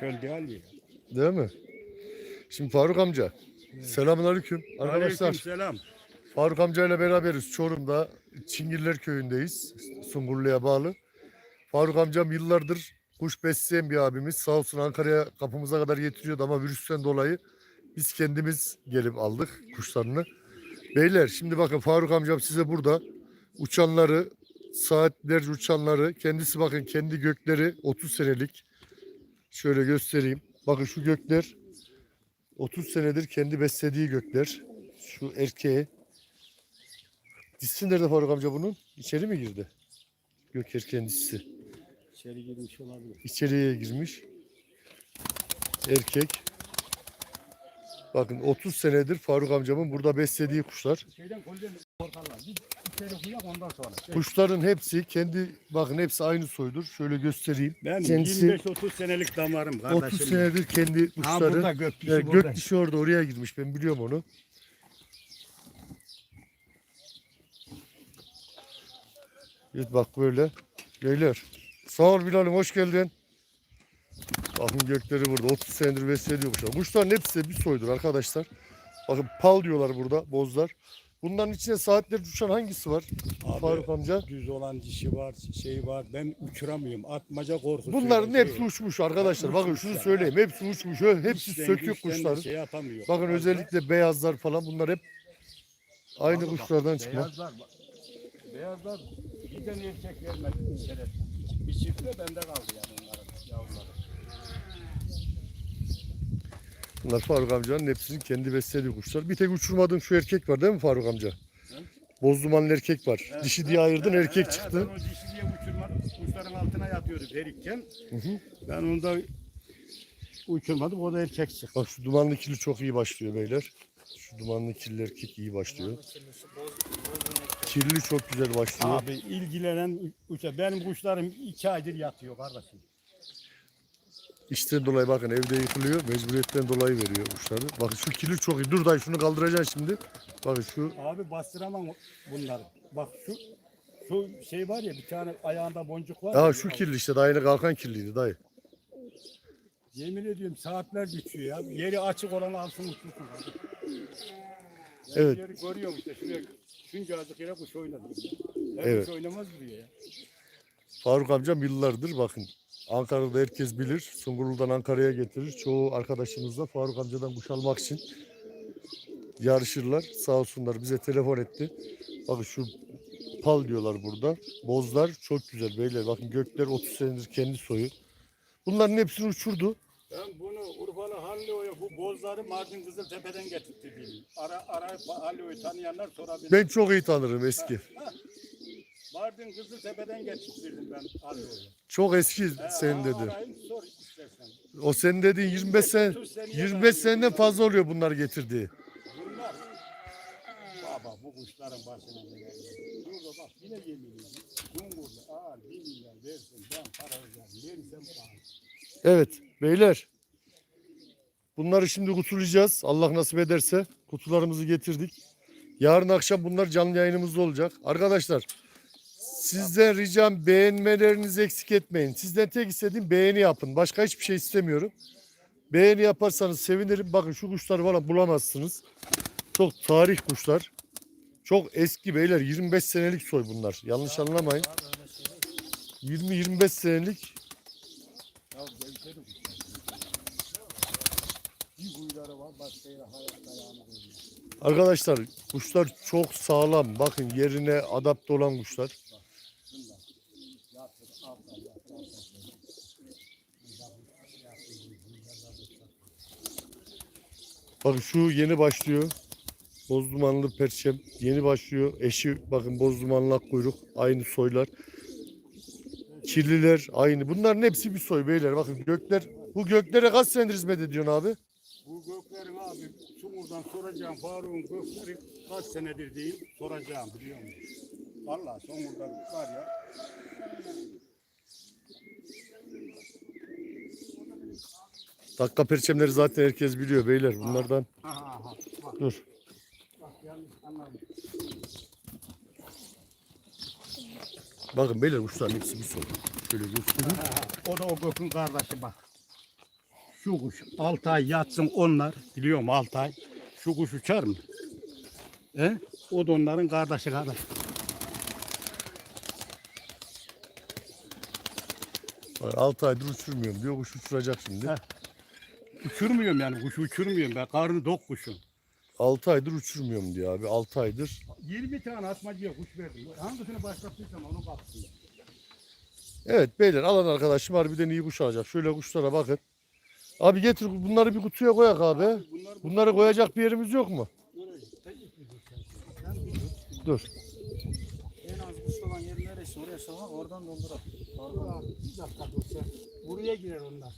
Çöl değil ya. Değil mi? Şimdi Faruk amca. Selamünaleyküm arkadaşlar. Aleykümselam. Faruk amca ile beraberiz. Çorum'da Çingirler köyündeyiz. Sungurlu'ya bağlı. Faruk amcam yıllardır kuş besleyen bir abimiz. Sağ olsun Ankara'ya kapımıza kadar getiriyordu ama virüsten dolayı biz kendimiz gelip aldık kuşlarını. Beyler şimdi bakın Faruk amcam size burada uçanları, saatlerce uçanları, kendisi bakın kendi gökleri 30 senelik. Şöyle göstereyim. Bakın şu gökler 30 senedir kendi beslediği gökler. Şu erkeğe. Dişsi nerede Faruk amca bunun? İçeri mi girdi? Gök erkeğin dişisi. İçeri girmiş olabilir. İçeriye girmiş. Erkek. Bakın 30 senedir Faruk amcamın burada beslediği kuşlar. Şeyden kolyen korkarlar. Bir içeri koyak ondan sonra. Kuşların hepsi kendi bakın hepsi aynı soydur. Şöyle göstereyim. Ben Kendisi 25-30 senelik damarım kardeşim. 30 senedir kendi Ha kuşları. burada gök dişi Ya, burada. orada oraya girmiş. Ben biliyorum onu. Evet bak böyle. Beyler. Sağ ol Bilal'im hoş geldin. Bakın gökleri burada. 30 senedir beslediyor kuşlar. Kuşların hepsi bir soydur arkadaşlar. Bakın pal diyorlar burada bozlar. Bunların içine saatler uçan hangisi var Abi, Faruk amca? Düz olan dişi var, şey var. Ben uçuramıyorum. Atmaca korkusu. Bunların hepsi uçmuş arkadaşlar. Bakın Uçmuş şunu ya. söyleyeyim. Hepsi uçmuş. Hepsi Güçten, sökük kuşların. Şey atamıyor. Bakın Fazla. özellikle beyazlar falan bunlar hep aynı Abi bak, kuşlardan çıkma. Beyazlar, bak. beyazlar giden erkek vermedi bir. Bir çiftle bende kaldı yani onların yavruları. Bunlar Faruk amcanın hepsinin kendi beslediği kuşlar. Bir tek uçurmadığın şu erkek var değil mi Faruk amca? Bozdumanlı erkek var. Evet, Dişi evet, diye ayırdın evet, erkek evet, çıktı. Ben o dişi diye uçurmadım. Kuşların altına. Hı hı. Ben onu da uçurmadım. O da erkek çıktı. Bak şu dumanlı kirli çok iyi başlıyor beyler. Şu dumanlı kirli erkek iyi başlıyor. Kirli çok güzel başlıyor. Abi ilgilenen uça. Benim kuşlarım iki aydır yatıyor kardeşim. İşten dolayı bakın evde yıkılıyor. Mecburiyetten dolayı veriyor kuşları. Bakın şu kirli çok iyi. Dur dayı şunu kaldıracaksın şimdi. Bakın şu Abi bastıramam bunları. Bak şu şu şey var ya bir tane ayağında boncuk var. Ya, şu kirli işte dayını kalkan kirliydi dayı. Yemin ediyorum saatler geçiyor ya. Yeri açık olan alsın uçursun. Evet. Yeri görüyorum işte şuraya. Şunca azıcık yere kuş oynadı. Her Evet. kuş oynamaz buraya ya. Faruk amcam yıllardır bakın Ankara'da herkes bilir. Sungurlu'dan Ankara'ya getirir. Çoğu arkadaşımız da Faruk amcadan kuş almak için yarışırlar. Sağ olsunlar bize telefon etti. Bakın şu pal diyorlar burada. Bozlar çok güzel beyler. Bakın gökler 30 senedir kendi soyu. Bunların hepsini uçurdu. Ben bunu Urfalı Hallo'ya bu bozları Mardin Kızıltepe'den getirttirdim. Ara ara Hallo'yu tanıyanlar sorabilir. Ben çok iyi tanırım eski. Mardin Kızıltepe'den getirttirdim ben. Çok eski He, senin dedi. arayın, sor istersen. O senin dediğin 25 sene 25 seneden fazla oluyor bunlar getirdiği. Bunlar. Baba bu kuşların başına ne geldi? Burada bak yine yemin ediyorum. Ağır bir milyar versin ben para ödeyeceğim. Verirsem para. Evet beyler. Bunları şimdi kutulayacağız. Allah nasip ederse kutularımızı getirdik. Yarın akşam bunlar canlı yayınımızda olacak. Arkadaşlar sizden ricam beğenmelerinizi eksik etmeyin. Sizden tek istediğim beğeni yapın. Başka hiçbir şey istemiyorum. Beğeni yaparsanız sevinirim. Bakın şu kuşları falan bulamazsınız. Çok tarih kuşlar. Çok eski beyler. 25 senelik soy bunlar. Yanlış anlamayın. 20-25 senelik. Arkadaşlar kuşlar çok sağlam. Bakın yerine adapte olan kuşlar. Bakın şu yeni başlıyor. Boz dumanlı perçem yeni başlıyor. Eşi bakın boz dumanlı kuyruk. Aynı soylar. Kirliler aynı. Bunların hepsi bir soy beyler. Bakın gökler. Bu göklere kaç senedir hizmet ediyorsun abi? Bu göklerin abi Sumur'dan soracağım Faruk'un gökleri kaç senedir değil soracağım biliyor musun? Valla Sumur'da var ya. Dakika perçemleri zaten herkes biliyor beyler. Bunlardan dur. Bakın beyler kuşların hepsi bir soy. Şöyle göstereyim. O da o gökün kardeşi bak. Şu kuş 6 ay yatsın onlar. Biliyorum 6 ay. Şu kuş uçar mı? He? O da onların kardeşi kadar. Bak, 6 aydır uçurmuyorum diyor. Kuş uçuracak şimdi. Heh. Uçurmuyorum yani kuşu uçurmuyorum ben. Karnı dok kuşun. 6 aydır uçurmuyorum diyor abi. 6 aydır. 20 tane atmacıya kuş verdim. Hangisini başlattıysam onu baksın. Evet beyler alan arkadaşım harbiden iyi kuş alacak. Şöyle kuşlara bakın. Abi getir bunları bir kutuya koyak abi. Bunlar Bunları koyacak bir yerimiz yok mu? Dur. En az kuş olan yer neresi oraya sokak oradan doldurak. Dur abi, Bir dakika dur sen. Buraya girer onlar.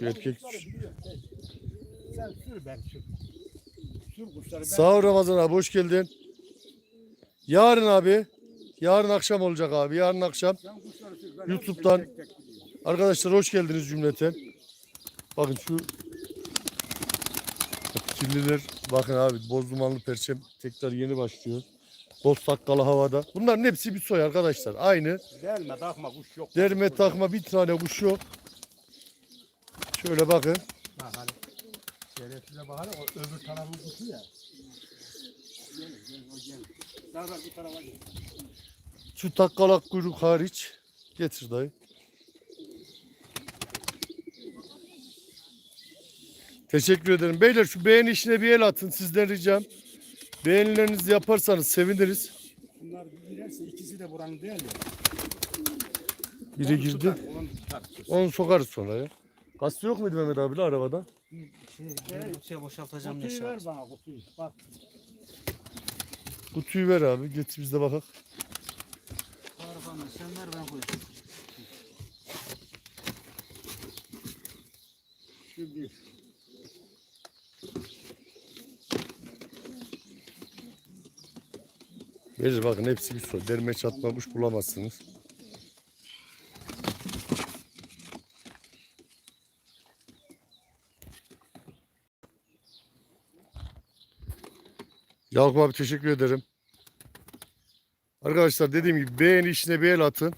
Şu erkek biliyorum, sen. Sür ben sür. Sür kuşları ben. Sağ ol Ramazan abi hoş geldin. Yarın abi. Yarın akşam olacak abi. Yarın akşam. YouTube'dan-. Arkadaşlar hoş geldiniz cümleten. Bakın şu kirliler bakın abi boz dumanlı perçem tekrar yeni başlıyor. Boz sakkalı havada. Bunların hepsi bir soy arkadaşlar. Aynı. Delme takma kuş yok. Derme takma bir tane kuş yok. Şöyle bakın. Ha hani. Şerefsize bak hani o öbür tarafın kuşu ya. Daha bak bu tarafa gel. Şu takkalak kuyruk hariç. Getir dayı. Teşekkür ederim. Beyler şu beğen işine bir el atın sizden ricam. Beğenilerinizi yaparsanız seviniriz. Bunlar girerse ikisi de buranın değil ya. Biri girdi. Onu sokarız sonra ya. Gazete yok muydu Mehmet abi arabada? Şey, Evet. ben kutuya boşaltacağım Kutuyu ver bana kutuyu. Bak. Kutuyu ver abi. Getir biz de bakak. Faruk amca sen ver ben koyayım. Şu bir. Verir bakın hepsi bir soy. Derme çatma kuş bulamazsınız. Yakup abi teşekkür ederim. Arkadaşlar dediğim gibi beğeni işine bir el atın.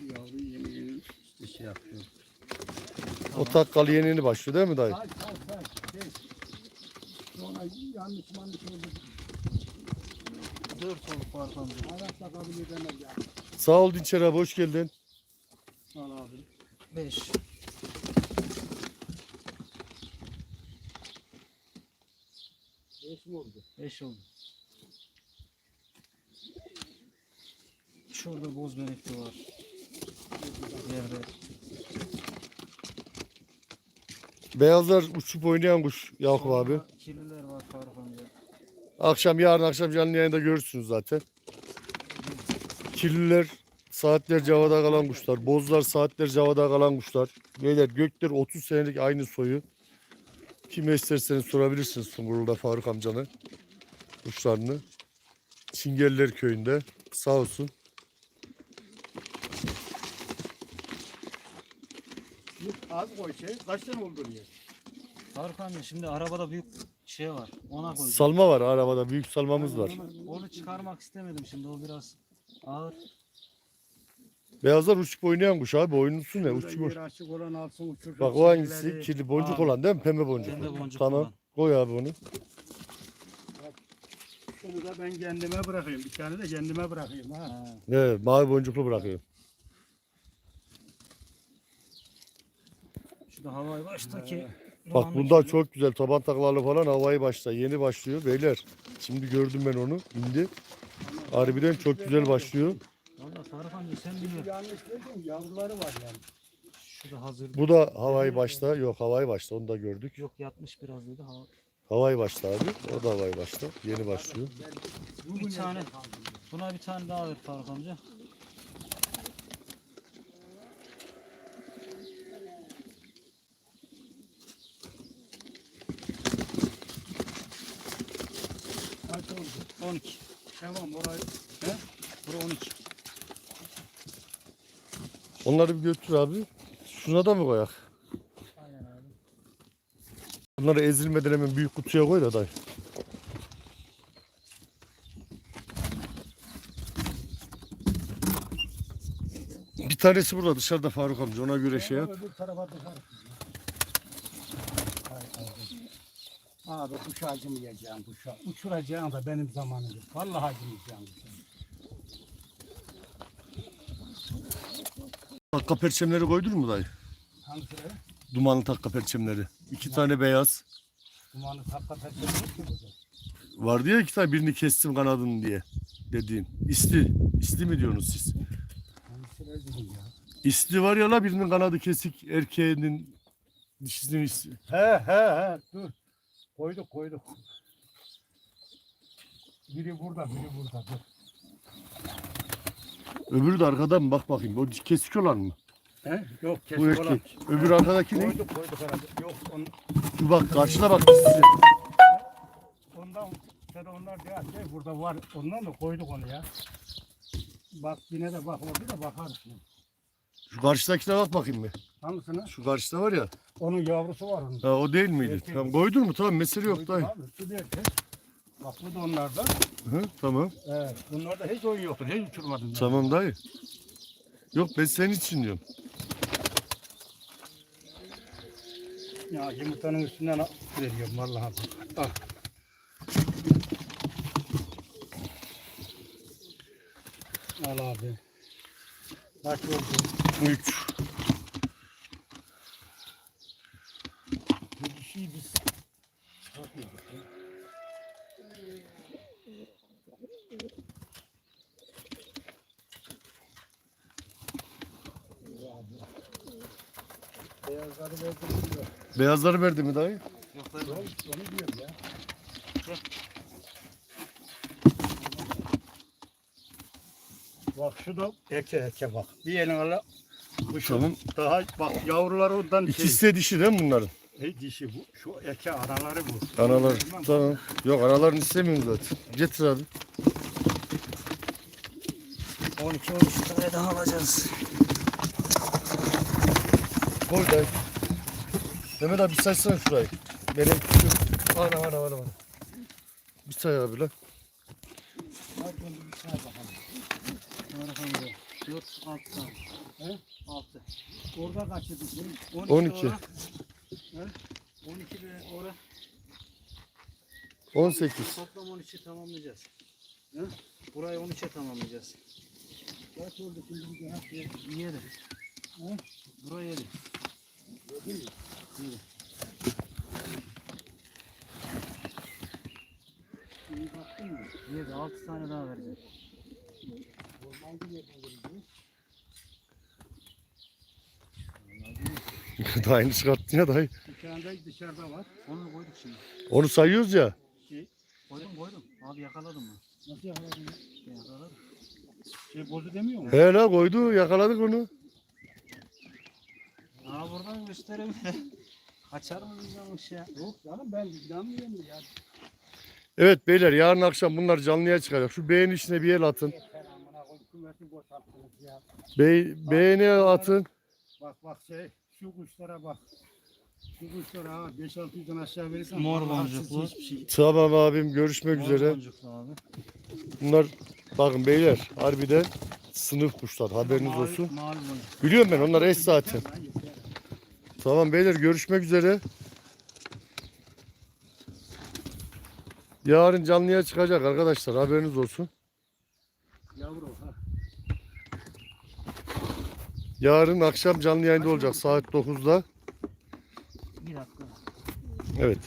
Yavru yeni yeni işte şey yapıyor. O takkalı yenini başlıyor değil mi dayı? Say say say. Sonra yanlış manlış oldu. Dört oldu Faruk amca. Arap'la kabul edemez ya. Sağ ol Dinçer abi hoş geldin. Al abi. Beş. Beş mi oldu? Beş oldu. Şurada boz benekli var. Yerde. Beyazlar uçup oynayan kuş Yakup abi. Kirliler var Faruk amca. Akşam yarın akşam canlı yayında görürsünüz zaten. Kirliler saatlerce havada kalan kuşlar. Bozlar saatlerce havada kalan kuşlar. Beyler gökler 30 senelik aynı soyu. Kime isterseniz sorabilirsiniz Sungurlu'da Faruk amcanın kuşlarını. Çingeller köyünde. Sağ olsun. Az koy şey. Kaç tane oldu diye. Faruk amca şimdi arabada büyük şey var. Ona koyacağım. Salma var arabada. Büyük salmamız var. Onu çıkarmak istemedim şimdi o biraz ağır. Beyazlar uçup oynayan kuş abi. Oyunlusu ne? Uçup yeri açık olan alsın uçursun. Bak o hangisi? Kirli boncuk Aa, olan değil mi? Pembe boncuk. Pembe boncuk Tamam. olan. Koy abi onu. Şunu da ben kendime bırakayım. Bir tane de kendime bırakayım. Ha. Ha. Evet, mavi boncuklu bırakıyor. Şu da havai baştaki. Bak bunda çok güzel taban taklalı falan havayı başta. Yeni başlıyor beyler. Şimdi gördüm ben onu. indi. Harbiden çok güzel başlıyor. Valla Faruk amca sen biliyorsun. Yanlış dedim. Yavruları var yani. Şu da hazır. Bu da havayı başta. Yok havayı başta onu da gördük. Yok yatmış biraz dedi. Hava. Havayı başta abi. O da havayı başta. Yeni başlıyor. Bir tane. Buna bir tane daha ver Faruk amca. Kaç oldu? 12. Tamam orayı. He? Bura 12. Onları bir götür abi. Şuna da mı koyak? Aynen abi. Bunları ezilmeden hemen büyük kutuya koy da dayı. Bir tanesi burada dışarıda Faruk amca ona göre şey yap. Öbür tarafa dışarı. Abi kuş acımayacağım kuşa. Uçuracağım da benim zamanım. Vallahi acımayacağım kuşa. Takka perçemleri koydun mu dayı? Hangisine? Dumanlı takka perçemleri. İki tane beyaz. Dumanı hakikaten yok ki burada. Vardı ya iki tane birini kestim kanadını diye dediğin. İsti. İsti mi diyorsunuz siz? Hangisine dedim ya? İsti var ya la birinin kanadı kesik erkeğinin dişisinin isti. He he he dur. Koyduk koyduk. Biri burada biri burada dur. Öbürü de arkadan mı? Bak bakayım. O kesik olan mı? He? Yok Bu kesik olan. erkek. Öbür arkadaki ne? Koyduk koyduk herhalde. Yok on, Şu bak karşına bak dişisi. ondan sen onlar ya şey burada var. Ondan da koyduk onu ya. Bak yine de bak orada da bakarız. şimdi. Şu karşıdakine bak bakayım bir. Hangisine? Şu karşıda var ya. Onun yavrusu var onun. Ha, o değil miydi? Erkek. Tamam koydun mu? Tamam mesele yok dayı. abi, şu bir erkek. Bak bu da onlarda. Hı, tamam. Evet. Bunlarda hiç oyun yoktur. Hiç uçurmadım. ben. Tamam dayı. Yok ben senin için diyorum. Ya yumurtanın üstünden al- veriyorum vallahi. Al. Al abi. Kaç oldu? 3. Beyazları verdi mi dayı? Yok dayı. Onu, onu diyorum ya. Bak şu da eke eke bak. Bir elin ala. Bu şu Tamam. daha bak yavrular ondan şey. İkisi de dişi değil mi bunların? Hey dişi bu. Şu eke araları bu. Analar. Tamam. Tamam. Yok analarını istemiyorum zaten. Getir abi. 12-13 tane daha alacağız. Dayı. Mehmet abi bir saysana şurayı. Benim küçüğüm. Ana ana ana ana. Bir say abi lan. Bak bunu bir say bakalım. Harika 4, 6 tane. He? 6. Orada kaçırdık bunu. 12. Ora. He? 12 de ora. 18. Toplam 13'ü tamamlayacağız. He? Burayı 13'e tamamlayacağız. Kaç oldu şimdi bir daha? 7. He? Buraya 7. İyi baktın mı? 7, 6 tane daha vereceğiz. Normalde nereden gelecek? Daha aynı çıkarttın ya dayı. Bir tane de dışarıda var. Onu koyduk şimdi. Onu sayıyoruz ya. Koydum koydum. Abi yakaladım mı? Nasıl yakaladın? ya? Yakaladım. Şey bozu demiyor mu? He la koydu yakaladık onu. Aa buradan göstereyim. Kaçar mı bizden ya? Yok canım ben inanmıyorum ya. Evet beyler yarın akşam bunlar canlıya çıkacak. Şu beğeni işine bir el atın. Yeter amına koyayım kümesi boşalttınız ya. Be beğeni atın. Bak bak şey şu kuşlara bak. Şu kuşlara ha 5-600'den aşağı verirsen Mor boncuklu. hiçbir şey. Tamam abim görüşmek üzere. Boncuklu abi. Bunlar bakın beyler harbiden sınıf kuşlar haberiniz Mavi- olsun. Mavi boncuk. Biliyorum ben onlar eş zaten. Tamam beyler görüşmek üzere. Yarın canlıya çıkacak arkadaşlar haberiniz olsun. Yavru ha. Yarın akşam canlı yayında olacak saat 9'da. Bir dakika. Evet.